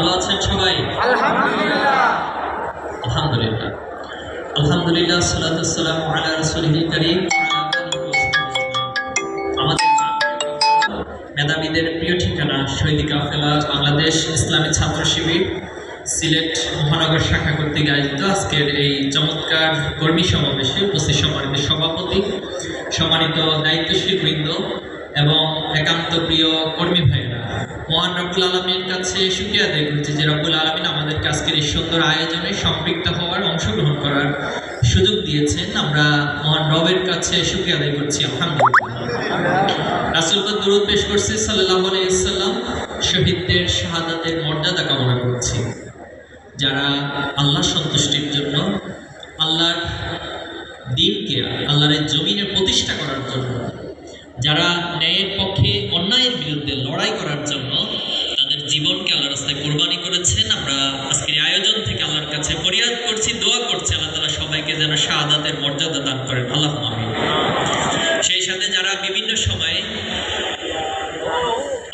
ভালো আছেন সবাই? আলহামদুলিল্লাহ। আলহামদুলিল্লাহ। আলহামদুলিল্লাহ মেধাবীদের প্রিয় ঠিকানা শহীদ কাফেলা বাংলাদেশ ইসলামী ছাত্র শিবির সিলেট মহানগর শাখা কর্তৃক আয়োজিত আজকের এই চমৎকার কর্মী সমাবেশে উপস্থিত সম্মানিত সভাপতি সম্মানিত দায়িত্বশীল বৃন্দ এবং একান্ত প্রিয় কর্মী ভাইয়েরা, মহান রব্বুল আলমীর কাছে সুক্রিয়া আদায় করছি যে রব্বুল আলমিন আমাদেরকে আজকের এই সুন্দর আয়োজনে সম্পৃক্ত হওয়ার, অংশগ্রহণ করার সুযোগ দিয়েছেন। আমরা মহান রবের কাছে সুক্রিয়া আদায় করছি, আলহামদুলিল্লাহ। রাসুলকে দূরত পেশ করছি সাল্লাহ আলাইসাল্লাম শহীদদের শাহাদাতের মর্যাদা কামনা করছি। যারা আল্লাহ সন্তুষ্টির জন্য, আল্লাহর দিনকে, আল্লাহর এই জমিনে প্রতিষ্ঠা করার জন্য যারা ন্যায়ের পক্ষে অন্যায়ের বিরুদ্ধে লড়াই করার জন্য তাদের জীবনকে আল্লাহ রাস্তায় কোরবানি করেছেন, আমরা আজকের আয়োজন থেকে আল্লাহর কাছে ফরিয়াদ করছি, দোয়া করছি, আল্লাহ তালা সবাইকে যেন শাহাদাতের মর্যাদা দান করেন। আল্লাহ সেই সাথে যারা বিভিন্ন সময়ে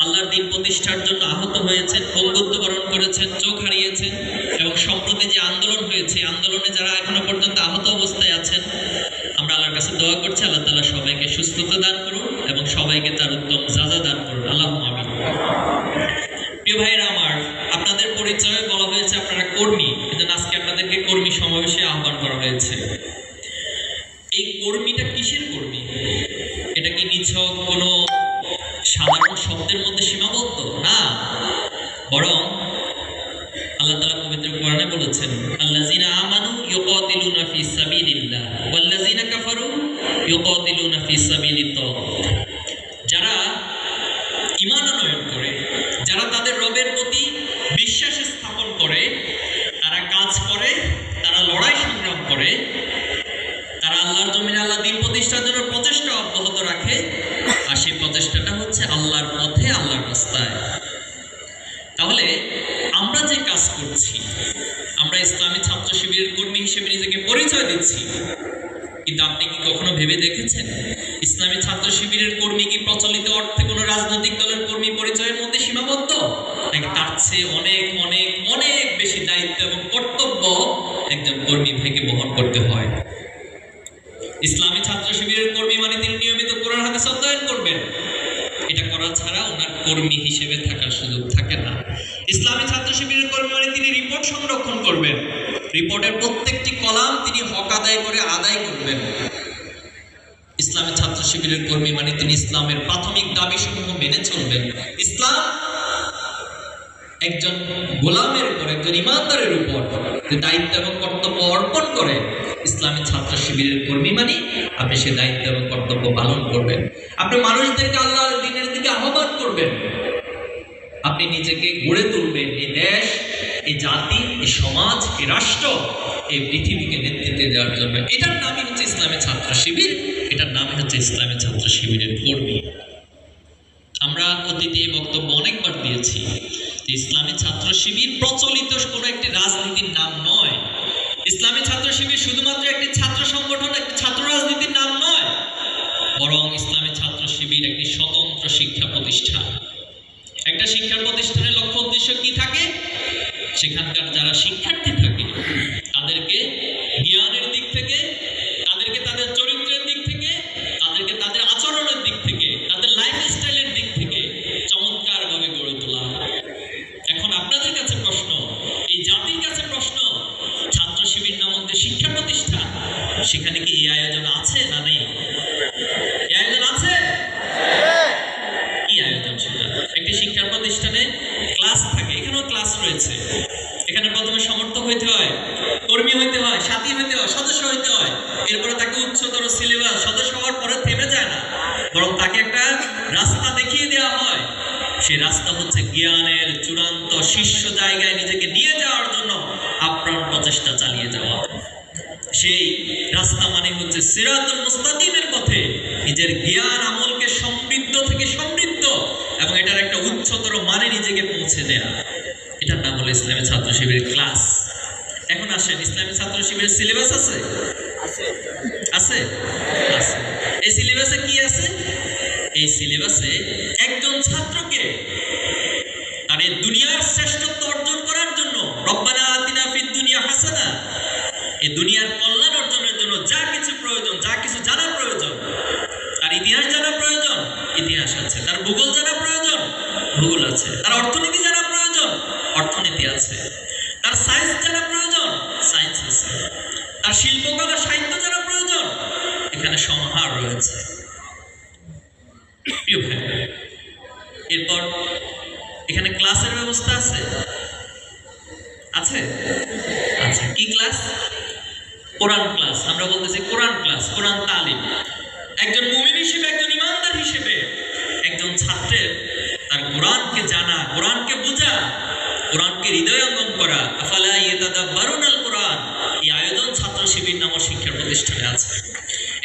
আল্লাহর দিন প্রতিষ্ঠার জন্য আহত হয়েছেন পঙ্গুত্ব বরণ করেছেন, চোখ হারিয়েছেন এবং সম্প্রতি যে আন্দোলন হয়েছে আন্দোলনে যারা এখনও পর্যন্ত আহত অবস্থায় আছেন আমরা আল্লাহর কাছে দোয়া করছি আল্লাহ তালা সবাইকে সুস্থতা দান করুন এবং সবাইকে তার উত্তম যাজা দান করুন আল্লাহ আমিন প্রিয় ভাইরা আমার আপনাদের পরিচয় বলা হয়েছে আপনারা কর্মী এজন্য আজকে আপনাদেরকে কর্মী সমাবেশে আহ্বান করা হয়েছে এই কর্মীটা কিসের কর্মী? এটা কি নিছক কোনো কিন্তু আপনি কি কখনো ভেবে দেখেছেন? ইসলামী ছাত্র শিবিরের কর্মী কি প্রচলিত অর্থে কোনো রাজনৈতিক দলের কর্মী পরিচয়ের মধ্যে সীমাবদ্ধ? নাকি তার চেয়ে অনেক অনেক অনেক বেশি দায়িত্ব এবং কর্তব্য একজন কর্মী ভাইকে বহন করতে হয়? ইসলামী ছাত্র শিবিরের কর্মী মানে তিনি নিয়মিত কোরআন, হাদিস অধ্যয়ন করবেন। এটা করা ছাড়া ওনার কর্মী হিসেবে থাকার সুযোগ থাকে না। ইসলামী ছাত্র শিবিরের কর্মী মানে তিনি রিপোর্ট সংরক্ষণ করবেন। রিপোর্টের প্রত্যেকটি কলাম তিনি আদায় করে আদায় করবেন। ইসলামী ছাত্র শিবিরের কর্মী মানে তিনি ইসলামের প্রাথমিক দাবিসমূহ মেনে চলবেন। ইসলাম একজন গোলামের উপর, একজন ইমানদারের উপর যে দায়িত্ব এবং কর্তব্য অর্পণ করে। ইসলামী ছাত্র শিবিরের কর্মী মানে আপনি সে দায়িত্ব এবং কর্তব্য পালন করবেন। আপনি মানুষদেরকে আল্লাহর দিনের দিকে আহ্বান করবেন। আপনি নিজেকে গড়ে তুলবেন। এই দেশ, এই জাতি, এই সমাজ, এই রাষ্ট্র এই পৃথিবীকে নেতৃত্বে দেওয়ার জন্য। এটার নামই হচ্ছে ইসলামী ছাত্র শিবির। এটার নামই হচ্ছে ইসলামী ছাত্র শিবিরের কর্মী। আমরা অতীতে এই বক্তব্য অনেকবার দিয়েছি যে ইসলামী ছাত্র শিবির প্রচলিত কোনো একটি রাজনীতির নাম নয়। ইসলামী ছাত্র শিবির শুধুমাত্র একটি ছাত্র সংগঠন, একটি ছাত্র রাজনীতির নাম নয়। বরং ইসলামী ছাত্র শিবির একটি স্বতন্ত্র শিক্ষা প্রতিষ্ঠান। একটা শিক্ষা প্রতিষ্ঠানের লক্ষ্য উদ্দেশ্য কি থাকে? সেখানকার যারা শিক্ষার্থী থাকে সেখানে কি এই আয়োজন আছে না নেই? আয়োজন আছে? কি আয়োজন সেটা? শিক্ষা প্রতিষ্ঠানে ক্লাস থাকে, এখানেও ক্লাস রয়েছে। এখানে প্রথমে হইতে হয়, কর্মী হইতে হয়, সাথী হইতে হয়, সদস্য হইতে হয়। এরপরে তাকে উচ্চতর সিলেবাস, সদস্য হওয়ার পরে থেমে যায় না। বরং তাকে একটা রাস্তা দেখিয়ে দেওয়া হয়। সেই রাস্তা হচ্ছে জ্ঞানের চূড়ান্ত শীর্ষ জায়গায় নিজেকে নিয়ে যাওয়ার জন্য আপ্রাণ প্রচেষ্টা চালিয়ে যাওয়া। সেই রাস্তা মানে হচ্ছে সিরাতুল মুস্তাকিমের পথে। নিজের জ্ঞান আমলকে সমৃদ্ধ থেকে সমৃদ্ধ এবং এটার একটা উচ্চতর মানে নিজেকে পৌঁছে দেয়া। এটার নাম হলো ইসলামী ছাত্র শিবিরের ক্লাস। এখন আসেন ইসলামী ছাত্র শিবিরের সিলেবাস আছে? আছে। আছে? এই সিলেবাসে কি আছে? এই সিলেবাসে একজন ছাত্রকে তার এই দুনিয়ার শ্রেষ্ঠত্ব অর্জন করার জন্য রব্বানা আতিনা ফিদ দুনিয়া হাসানা এই দুনিয়ার কল্যাণ জন্য যা কিছু প্রয়োজন যা কিছু জানা প্রয়োজন তার ইতিহাস জানা প্রয়োজন ইতিহাস আছে তার ভূগোল জানা প্রয়োজন ভূগোল আছে তার অর্থনীতি জানা প্রয়োজন অর্থনীতি আছে তার সায়েন্স জানা প্রয়োজন সায়েন্স আছে তার শিল্পকলা সাহিত্য জানা প্রয়োজন। এখানে সমাহার রয়েছে। এরপর এখানে ক্লাসের ব্যবস্থা আছে? আছে? আচ্ছা কি ক্লাস? কোরআন ক্লাস। আমরা বলতেছি কোরআন ক্লাস, কোরআন তালিম। একজন মুমিন হিসেবে, একজন ইমানদার হিসেবে, একজন ছাত্রের তার কোরআনকে জানা, কোরআনকে বোঝা, কোরআনকে হৃদয়ঙ্গম করা। আফালা ইয়াতাদাব্বারুন আল কোরআন শিক্ষা প্রতিষ্ঠানে আছে।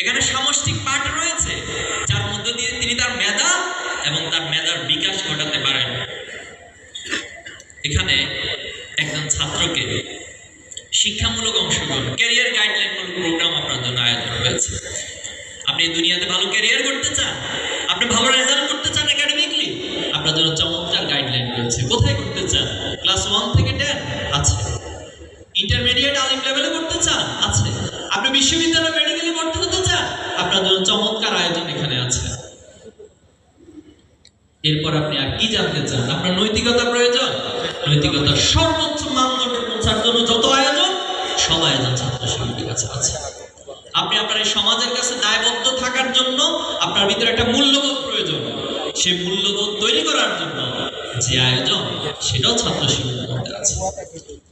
এখানে সামষ্টিক পাঠ রয়েছে, যার মধ্য দিয়ে তিনি তার মেধা এবং তার মেধার বিকাশ ঘটাতে পারেন। এখানে একজন ছাত্রকে শিক্ষামূলক অংশগ্রহণ ক্যারিয়ার গাইডলাইনমূলক প্রোগ্রাম আপনার জন্য আয়োজন হয়েছে আপনি দুনিয়াতে ভালো ক্যারিয়ার করতে চান, আপনি ভালো রেজাল্ট নৈতিকতার সর্বোচ্চ মানদণ্ডে পৌঁছার জন্য যত আয়োজন, সব আয়োজন ছাত্র শিল্পীর কাছে আছে। আপনি আপনার এই সমাজের কাছে দায়বদ্ধ থাকার জন্য আপনার ভিতরে একটা মূল্যবোধ প্রয়োজন। সেই মূল্যবোধ তৈরি করার জন্য যে আয়োজন, সেটাও ছাত্র শিল্পীর মধ্যে আছে।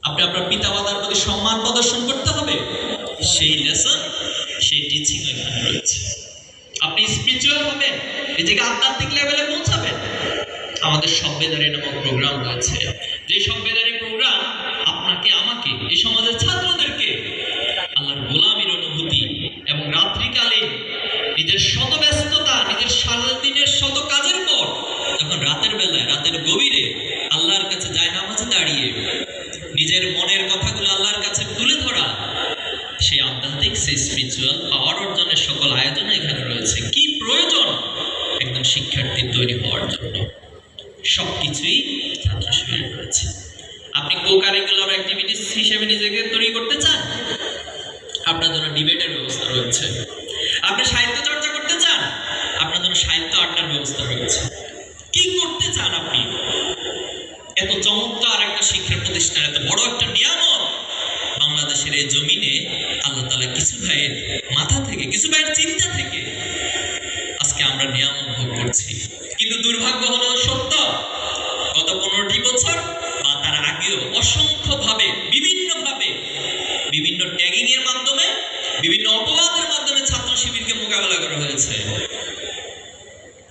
আপনি আপনার পিতা মাতার প্রতি সম্মান প্রদর্শন করতে হবে। সেই লেসন সেই টিচিং এখানে রয়েছে। আপনি স্পিরিচুয়াল হবেন, নিজেকে আধ্যাত্মিক লেভেলে পৌঁছাবেন। আমাদের সভ্যদারি নামক প্রোগ্রাম রয়েছে। যে সভ্যদারি প্রোগ্রাম আপনাকে, আমাকে, এই সমাজের ছাত্রদেরকে আল্লাহর গোলামীর অনুভূতি এবং রাত্রিকালীন নিজের শত ব্যস্ততা নিজের সারাদিনের শত কাজের পর যখন রাতের বেলায়, রাতের গভীরে আল্লাহর কাছে যায় নামাজে দাঁড়িয়ে, নিজের মনের কথাগুলো আল্লাহর কাছে তুলে ধরা, সেই আধ্যাত্মিক, সেই স্পিরিচুয়াল পাওয়ার অর্জনের সকল আয়োজন এখানে রয়েছে। কি প্রয়োজন? একদম শিক্ষার্থীর তৈরি হওয়ার জন্য। সব কিছুই রয়েছে আপনি কো কারিকুলার অ্যাক্টিভিটিস হিসেবে নিজেকে তৈরি করতে চান? আপনার জন্য ডিবেটের ব্যবস্থা রয়েছে। আপনি সাহিত্য চর্চা করতে চান? আপনার জন্য সাহিত্য আড্ডার ব্যবস্থা রয়েছে। কি করতে চান আপনি? এত চমৎকার একটা শিক্ষা প্রতিষ্ঠান, এত বড় একটা নিয়ামত বাংলাদেশের এই জমিনে আল্লাহ তালা কিছু ভাইয়ের মাথা থেকে, কিছু ভাইয়ের চিন্তা থেকে আজকে আমরা নিয়ামত ভোগ করছি। মোকাবেলা করা হয়েছে।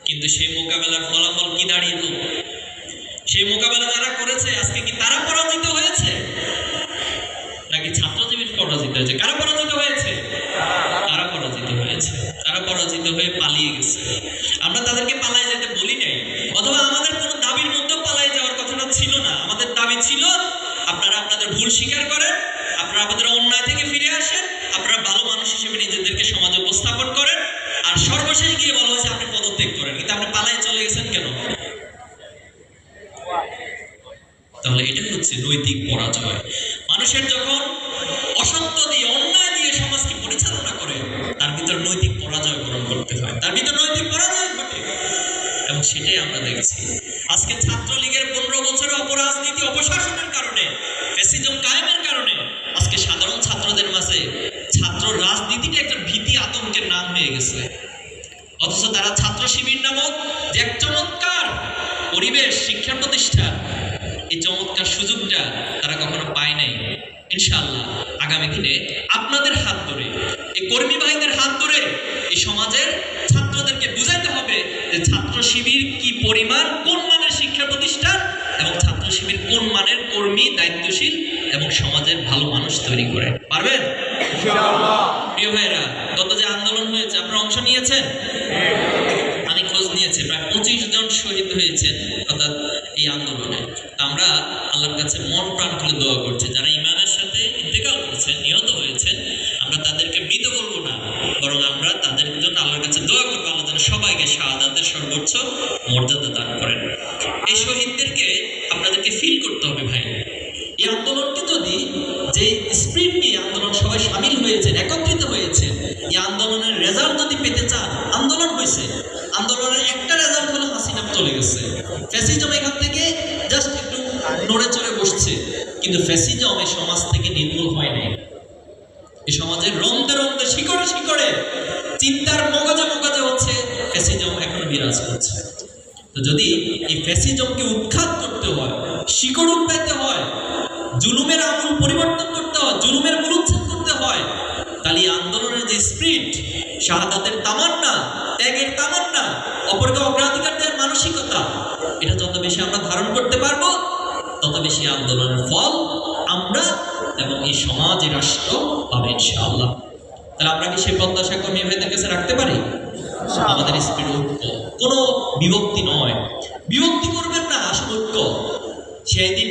কিন্তু সেই মোকাবেলার ফলাফল কি দাঁড়িয়ে সেই মোকাবেলা যারা করেছে, আজকে কি তারা পরাজিত হয়েছে? নাকি ছাত্রজীবীর পরাজিত হয়েছে? কারা পরাজিত হয়েছে? তারা পরাজিত হয়েছে। তারা পরাজিত হয়ে পালিয়ে গেছে। আমরা তাদেরকে পালায় যেতে বলি নাই, অথবা আমাদের কোনো দাবির মধ্যে পালায় যাওয়ার কথাটা ছিল না। আমাদের দাবি ছিল, আপনারা আপনাদের ভুল স্বীকার করেন, আপনারা আপনাদের অন্যায় থেকে ফিরে আসেন, আপনারা ভালো আমরা দেখছি। আজকে ছাত্রলীগের পনেরো বছরের অপরাজনীতি অপশাসনের কারণে, ফ্যাসিজম কায়েমের কারণে, আজকে সাধারণ ছাত্রদের মাঝে ছাত্র রাজনীতিটা একটা ভীতি আতঙ্কের নাম হয়ে গেছে। অথচ তারা ছাত্র শিবির নামক যে এক চমৎকার পরিবেশ, শিক্ষা প্রতিষ্ঠান, এই চমৎকার সুযোগটা তারা কখনো পায় নাই। ইনশাআল্লাহ, আগামী দিনে আপনাদের হাত ধরে, এই কর্মী ভাইদের হাত ধরে এই সমাজের ছাত্রদেরকে বুঝাইতে হবে যে ছাত্র শিবির কি পরিমাণ কোন মানের শিক্ষা প্রতিষ্ঠান এবং ছাত্র শিবির কোন মানের কর্মী দায়িত্বশীল এবং সমাজের ভালো মানুষ তৈরি করে। পারবেন? প্রিয় ভাইরা গত যে আন্দোলন হয়েছে আপনারা অংশ নিয়েছেন? আমি খোঁজ নিয়েছি প্রায় পঁচিশ জন শহীদ হয়েছেন অর্থাৎ এই আন্দোলনে। আমরা আল্লাহর কাছে মন প্রাণ খুলে দোয়া করছি যারা আন্দোলনের একটা রেজাল্ট হলো হাসিনা চলে গেছে। ফ্যাসিজম এখান থেকে জাস্ট একটু নড়ে চড়ে বসছে। কিন্তু ফ্যাসিজম এই সমাজ থেকে নির্মূল হয় নাই। এই সমাজের রমতে রমতে শিকড়ে শিকড়ে চিন্তার মগজে মগজে হচ্ছে ফ্যাসিজম এখনও বিরাজ করছে। তো যদি এই ফ্যাসিজমকে উৎখাত করতে হয়, শিকড় উঠাইতে হয়, জুলুমের আমূল পরিবর্তন করতে হয়, জুলুমের মূলোচ্ছেদ করতে হয়, তাহলে আন্দোলনের যে স্পিরিট শাহাদাতের তামান্না অপরকে অগ্রাধিকার দেওয়ার মানসিকতা। এটা যত বেশি আমরা ধারণ করতে পারব তত বেশি আন্দোলনের ফল আমরা এবং এই সমাজ রাষ্ট্র পাবে ইনশাআল্লাহ। তাহলে আমরা কি সেই প্রত্যাশা কর্মী ভাইদের কাছে রাখতে পারি? আমাদের স্পিড ঐক্য। কোনো বিভক্তি নয়। বিভক্তি করবেন না আসলে ঐক্য। সেই দিন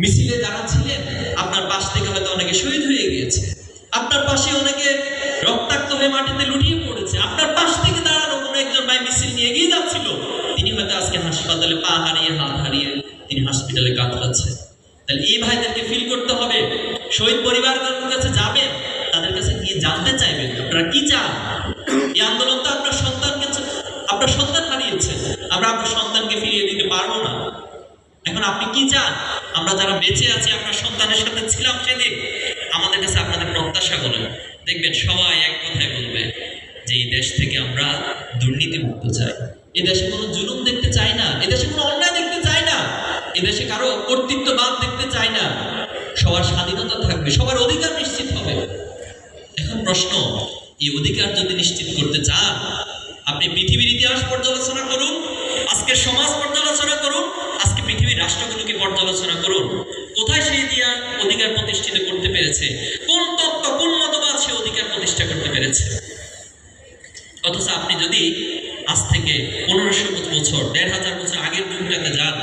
মিছিলে যারা ছিলেন আপনার পাশ থেকে হয়তো অনেকে শহীদ হয়ে গিয়েছে। আপনার পাশে অনেকে রক্তাক্ত হয়ে মাটিতে লুটিয়ে পড়েছে। আপনার পাশ থেকে নিয়ে এগিয়ে যাচ্ছিল। তিনি হয়তো আজকে হাসপাতালে পা হারিয়ে, হাত হারিয়ে তিনি হসপিটালে কাতরাচ্ছে। তাহলে এই ভাইদেরকে ফিল করতে হবে, শহীদ পরিবারদের কাছে যাবেন তাদের কাছে গিয়ে জানতে চাইবেন আপনারা কি চান? এই আন্দোলন তো আপনার সন্তানকে আপনার সন্তান হারিয়েছে, আমরা আপনার সন্তানকে ফিরিয়ে দিতে পারব না। এখন আপনি কি চান? আমরা যারা বেঁচে আছি আপনার সন্তানের সাথে ছিলাম সেদিন, আমাদের কাছে আপনাদের প্রত্যাশা বলেন। দেখবেন সবাই এক কথায় বলবে যে এই দেশ থেকে আমরা দুর্নীতি মুক্ত চাই। এই দেশে কোনো জুলুম দেখতে চাই না এই দেশে কোনো অন্যায় দেখতে চাই না এই দেশে কারও কর্তৃত্ববাদ দেখতে চাই না। সবার স্বাধীনতা থাকবে, সবার অধিকার নিশ্চিত হবে। এখন প্রশ্ন, এই অধিকার যদি নিশ্চিত করতে চান, আপনি পৃথিবীর ইতিহাস পর্যালোচনা করুন আজকে সমাজ পর্যালোচনা করুন, আজকে পৃথিবীর রাষ্ট্রগুলোকে পর্যালোচনা করুন। কোথায় সেই দিয়া অধিকার প্রতিষ্ঠিত করতে পেরেছে? কোন তত্ত্ব, কোন মতবাদ সে অধিকার প্রতিষ্ঠা করতে পেরেছে? অথচ আপনি যদি আজ থেকে পনেরোশো বছর দেড় হাজার বছর আগের যুগটাতে যান,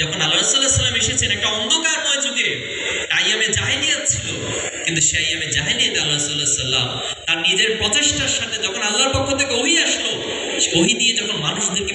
যখন আল্লাহ সাল্লাম এসেছেন একটা অন্ধকারময় যুগে আইয়ামে জাহিনিয়াত ছিল, কিন্তু সেই আইয়ামে জাহিনিয়াত আল্লাহ সাল্লাহ সাল্লাম তার নিজের প্রচেষ্টার সাথে যখন আল্লাহর পক্ষ থেকে ওহি আসলো ওহি দিয়ে যখন মানুষদেরকে